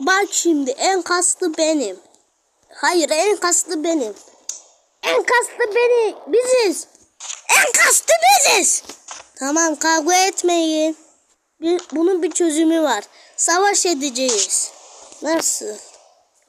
Bak şimdi en kaslı benim. Hayır en kaslı benim. En kaslı beni biziz. En kaslı biziz. Tamam kavga etmeyin. Bir, bunun bir çözümü var. Savaş edeceğiz. Nasıl?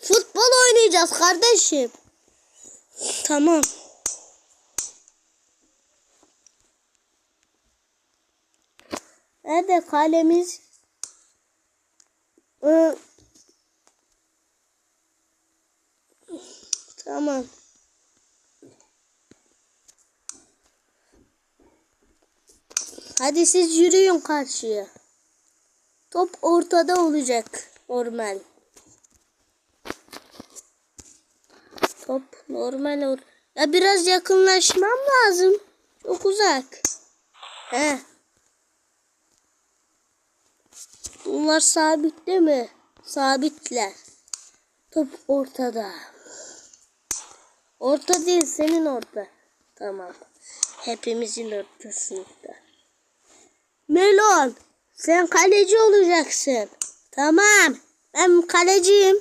Futbol oynayacağız kardeşim. Tamam. Nerede kalemiz? Ee, tamam. Hadi siz yürüyün karşıya. Top ortada olacak normal. Top normal or. Ya biraz yakınlaşmam lazım. Çok uzak. He. Bunlar sabit değil mi? Sabitler. Top ortada. Orta değil senin orta. Tamam. Hepimizin ortasında. Melon sen kaleci olacaksın. Tamam. Ben kaleciyim.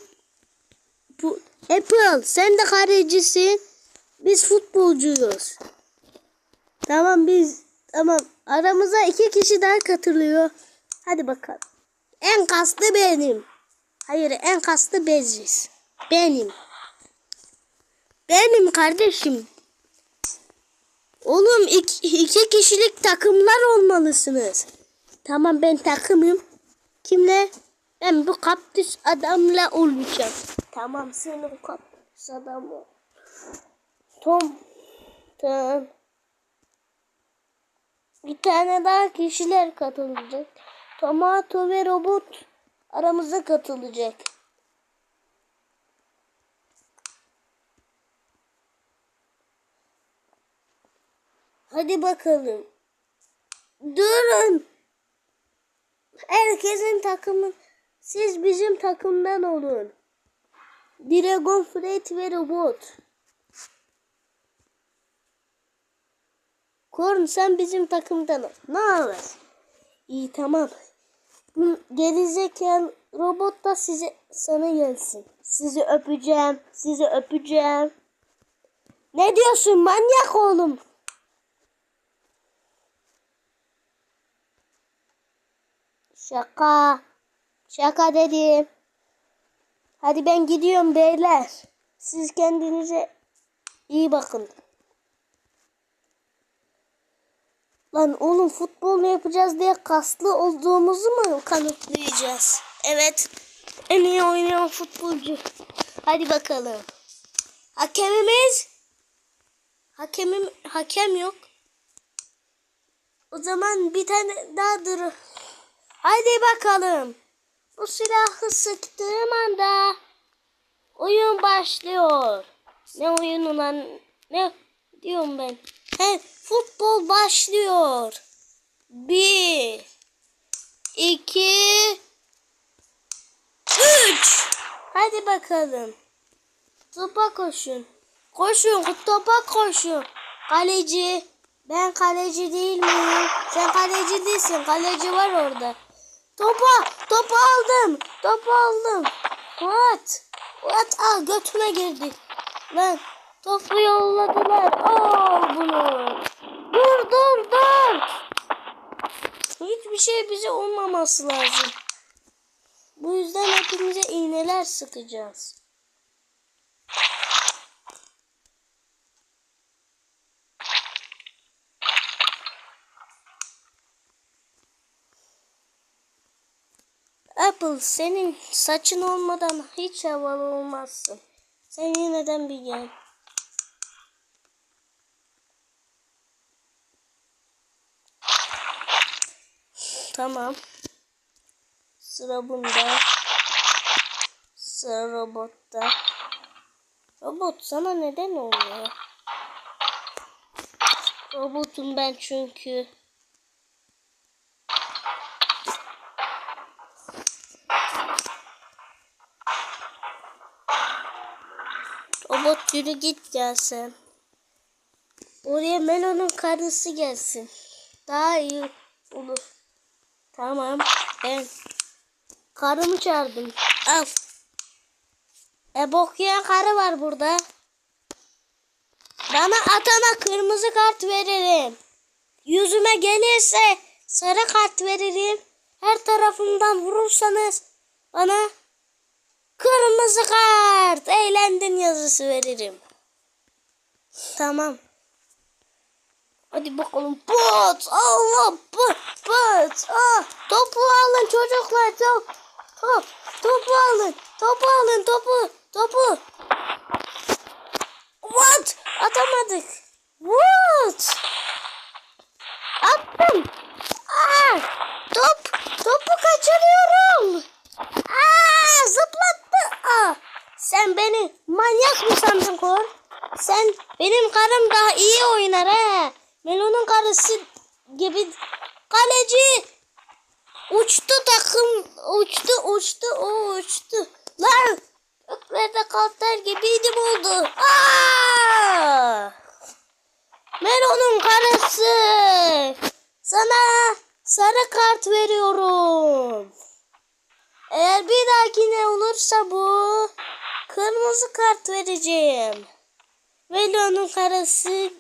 Bu Apple sen de kalecisin. Biz futbolcuyuz. Tamam biz tamam aramıza iki kişi daha katılıyor. Hadi bakalım. En kaslı benim. Hayır en kaslı beziz. Benim. Benim kardeşim. Oğlum iki, iki kişilik takımlar olmalısınız. Tamam ben takımım. Kimle? Ben bu kaktüs adamla olacağım. Tamam senin kaktüs adamı. Tom. Tamam. Bir tane daha kişiler katılacak. Tomato ve robot aramıza katılacak. Hadi bakalım. Durun. Herkesin takımı. Siz bizim takımdan olun. Dragon Fred ve Robot. Korn sen bizim takımdan ol. Ne haber? İyi tamam. Gerizekalı robot da size sana gelsin. Sizi öpeceğim. Sizi öpeceğim. Ne diyorsun manyak oğlum? Şaka. Şaka dedim. Hadi ben gidiyorum beyler. Siz kendinize iyi bakın. Lan oğlum futbol yapacağız diye kaslı olduğumuzu mu kanıtlayacağız? Evet. En iyi oynayan futbolcu. Hadi bakalım. Hakemimiz? Hakemim hakem yok. O zaman bir tane daha dur. Hadi bakalım. Bu silahı sıktığım anda oyun başlıyor. Ne oyunu lan? Ne diyorum ben? He, futbol başlıyor. Bir, iki, üç. Hadi bakalım. Topa koşun. Koşun, topa koşun. Kaleci. Ben kaleci değil miyim? Sen kaleci değilsin. Kaleci var orada. Topa, topu aldım. Topu aldım. What? What? Ah götüme girdi. Lan topu yolladılar. Al bunu. Dur dur dur. Hiçbir şey bize olmaması lazım. Bu yüzden hepimize iğneler sıkacağız. Apple senin saçın olmadan hiç havalı olmazsın. Sen yeniden bir gel. Tamam. Sıra bunda. Sıra robotta. Robot sana neden oluyor? Robotum ben çünkü. Robot yürü git sen. Oraya Melo'nun karısı gelsin. Daha iyi olur. Tamam. Ben karımı çağırdım. Al. E bok yiyen karı var burada. Bana atana kırmızı kart veririm. Yüzüme gelirse sarı kart veririm. Her tarafımdan vurursanız bana kırmızı kart eğlendin yazısı veririm. Tamam. Hadi bakalım. Pat! Allah! Pat! Pat! Ah! Topu alın çocuklar. Top, top, topu alın. Topu alın. Topu. Topu. What? Atamadık. What? Attım. Ah! Top. Topu kaçırıyorum. Aa! Zıplattı. Ah! Sen beni manyak mı sandın Kor? Sen benim karım daha iyi oynar he. Melon'un karısı gibi kaleci uçtu takım uçtu uçtu o uçtu. Lan göklerde kalter gibiydim oldu. Aa! Melon'un karısı sana sarı kart veriyorum. Eğer bir dahakine olursa bu kırmızı kart vereceğim. Melon'un karısı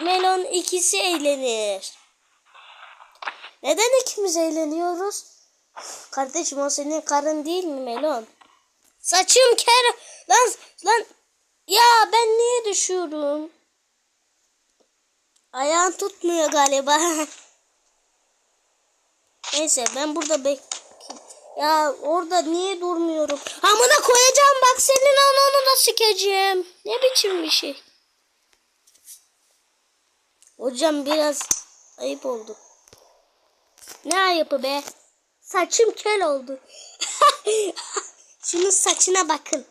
Melon ikisi eğlenir. Neden ikimiz eğleniyoruz? Kardeşim o senin karın değil mi Melon? Saçım ker. Lan lan. Ya ben niye düşüyorum? Ayağın tutmuyor galiba. Neyse ben burada bek... Ya orada niye durmuyorum? Amına koyacağım bak senin ananı da sikeceğim. Ne biçim bir şey? Hocam biraz ayıp oldu. Ne ayıpı be? Saçım kel oldu. Şunun saçına bakın.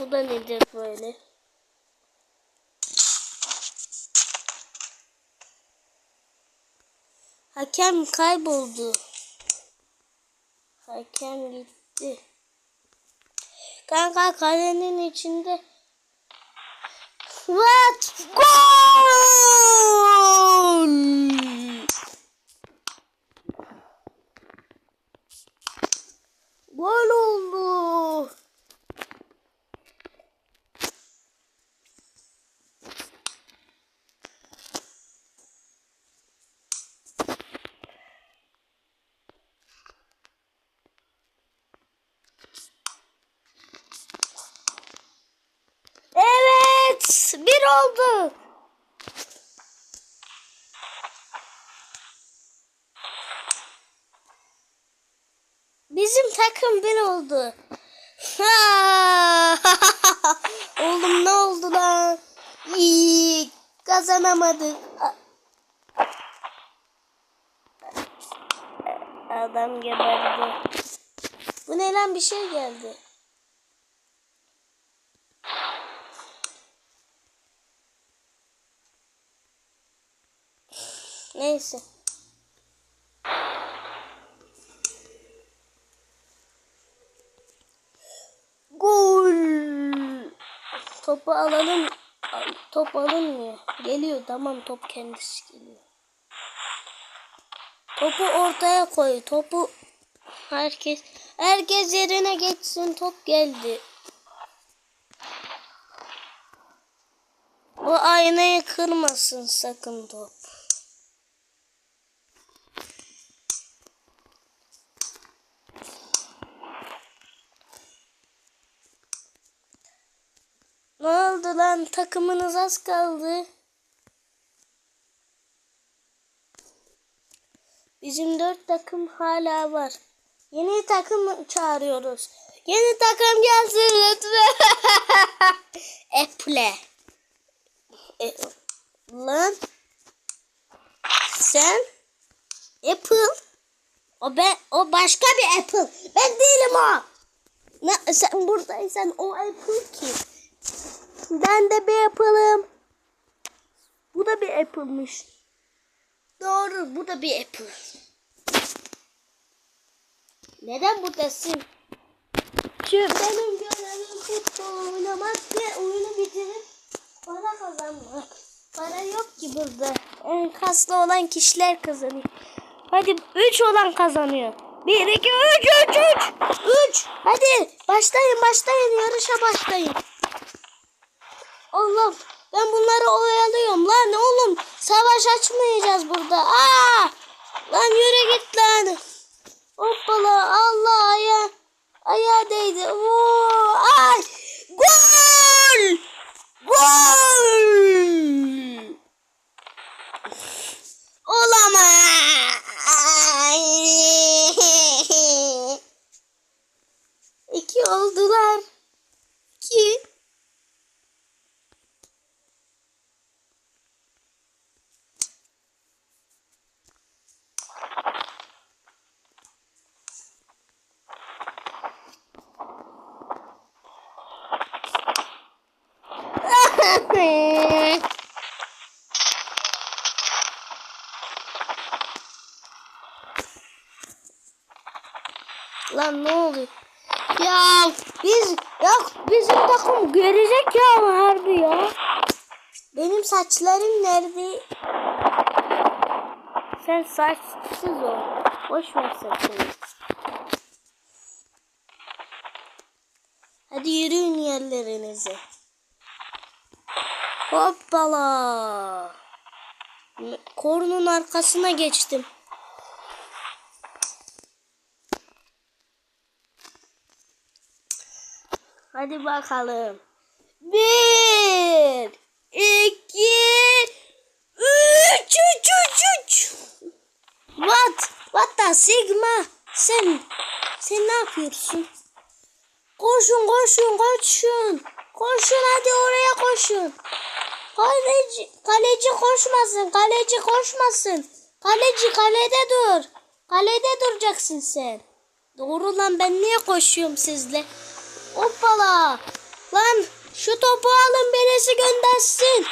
Bu da nedir böyle? Hakem kayboldu. Hakem gitti. Kanka kalenin içinde. What? Gol oldu. Evet, bir oldu. Bizim takım bir oldu. Oğlum ne oldu lan? İyi, kazanamadık. Adam geberdi. Bu ne lan bir şey geldi. Neyse. Gol. Topu alalım. Top alınmıyor. Geliyor tamam top kendisi geliyor. Topu ortaya koy. Topu herkes herkes yerine geçsin. Top geldi. O aynayı kırmasın sakın top. Ne oldu lan? Takımınız az kaldı. Bizim dört takım hala var. Yeni takım çağırıyoruz. Yeni takım gelsin lütfen. Apple. E, lan. Sen Apple. O ben o başka bir Apple. Ben değilim o. Ne, sen buradaysan o Apple kim? Ben de bir Apple'ım. Bu da bir Apple'mış. Doğru bu da bir Apple. Neden buradasın? Çünkü benim görevim futbol oynamak ve oyunu bitirip bana kazanma. Para yok ki burada. En kaslı olan kişiler kazanıyor. Hadi 3 olan kazanıyor. 1, 2, 3, 3, 3. 3. Hadi başlayın başlayın yarışa başlayın. Allah'ım ben bunları oyalıyorum lan oğlum. Savaş açmayacağız burada. Aa! Lan yürü git lan. Hoppala Allah aya ayağa değdi. Oo, ay! Gol! Gol! Olamaz. İki oldular. İki. Lan ne oluyor? Ya biz ya bizim takım görecek ya harbi ya. Benim saçlarım nerede? Sen saçsız ol. Boş ver saçını. Hadi yürüyün yerlerinize. Hoppala. Korunun arkasına geçtim. Hadi bakalım. Bir, iki, üç, üç, üç, üç. What? What the Sigma? Sen, sen ne yapıyorsun? Koşun, koşun, koşun. Koşun hadi oraya koşun. Kaleci, kaleci koşmasın, kaleci koşmasın. Kaleci kalede dur. Kalede duracaksın sen. Doğru lan ben niye koşuyorum sizle? Hoppala. Lan şu topu alın birisi göndersin.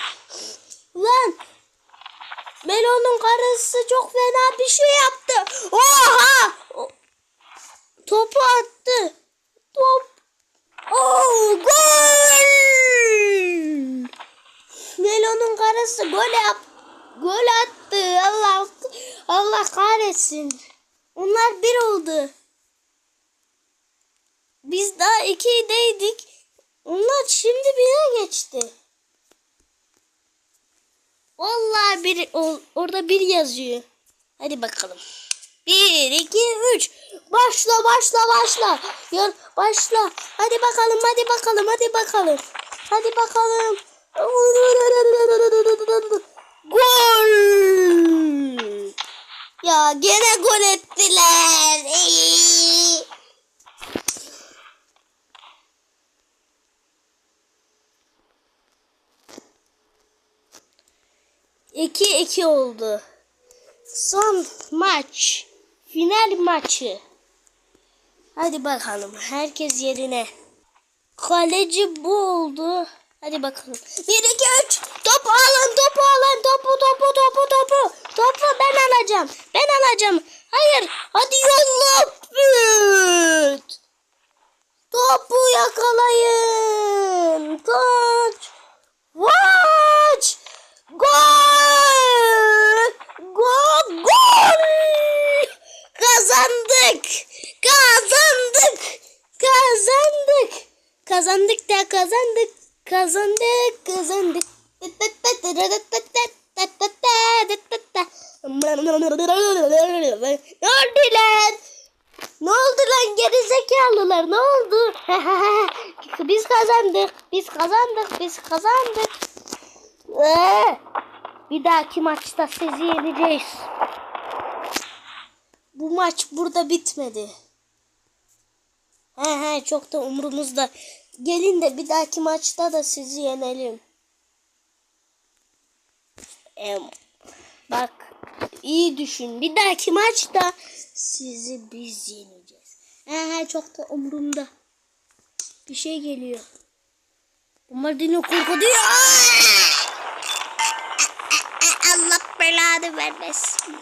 Lan Melo'nun karısı çok fena bir şey yaptı. Oha! Topu attı. Top. Oh, gol! Melo'nun karısı gol yap. Gol attı. Allah Allah kahretsin. Onlar bir oldu. Biz daha 2'deydik. Onlar şimdi 1'e geçti. Vallahi bir orada bir yazıyor. Hadi bakalım. 1 2 3 başla başla başla. Yol başla. Hadi bakalım hadi bakalım hadi bakalım. Hadi bakalım. Gol! Ya gene gol ettiler. Eee. 2 oldu. Son maç. Final maçı. Hadi bakalım. Herkes yerine. Kaleci bu oldu. Hadi bakalım. 1 2 3. Topu alın, topu alın. Topu, topu, topu, topu. Topu ben alacağım. Ben alacağım. Hayır. Hadi yolla. Evet. Topu yakalayın. Kaç. Watch. Gol. Kazandık! Kazandık! Kazandık! Kazandık da kazandık! Kazandık! Kazandık! Ne oldu lan? Ne oldu lan gerizekalılar ne oldu? biz kazandık. Biz kazandık. Biz kazandık. Ee, bir dahaki maçta sizi yeneceğiz. Bu maç burada bitmedi. He he çok da umurumuzda. Gelin de bir dahaki maçta da sizi yenelim. Em, bak iyi düşün. Bir dahaki maçta sizi biz yeneceğiz. He he çok da umurumda. Bir şey geliyor. Bunlar beni korkutuyor. Allah belanı vermesin.